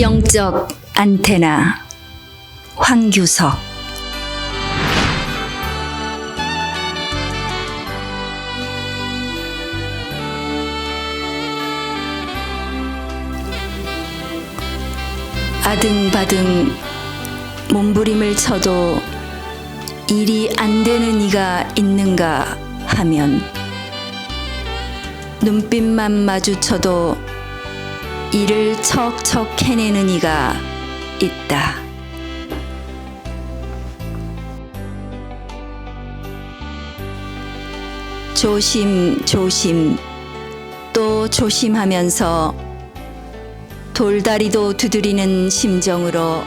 영적 안테나 황규석. 아등바등 몸부림을 쳐도 일이 안 되는 이가 있는가 하면 눈빛만 마주쳐도 이를 척척 해내는 이가 있다. 조심, 조심, 또 조심하면서 돌다리도 두드리는 심정으로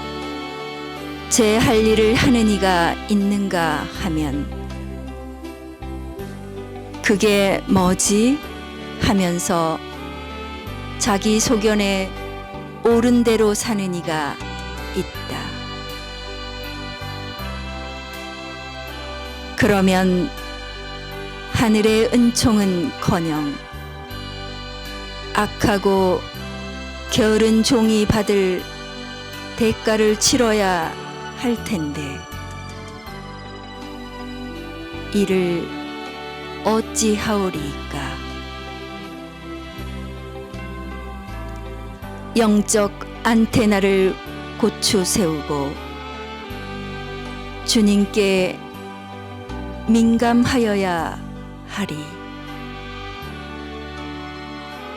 제 할 일을 하는 이가 있는가 하면 그게 뭐지? 하면서 자기 소견에 옳은 대로 사는 이가 있다. 그러면 하늘의 은총은 커녕 악하고 게으른 종이 받을 대가를 치러야 할 텐데 이를 어찌하오리이까 영적 안테나를 고추 세우고 주님께 민감하여야 하리.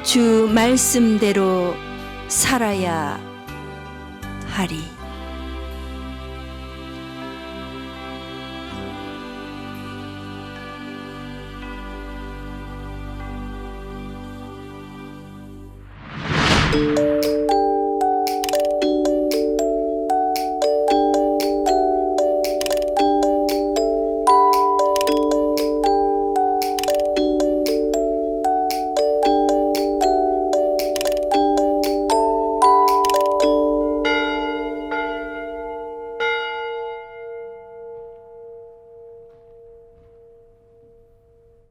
주 말씀대로 살아야 하리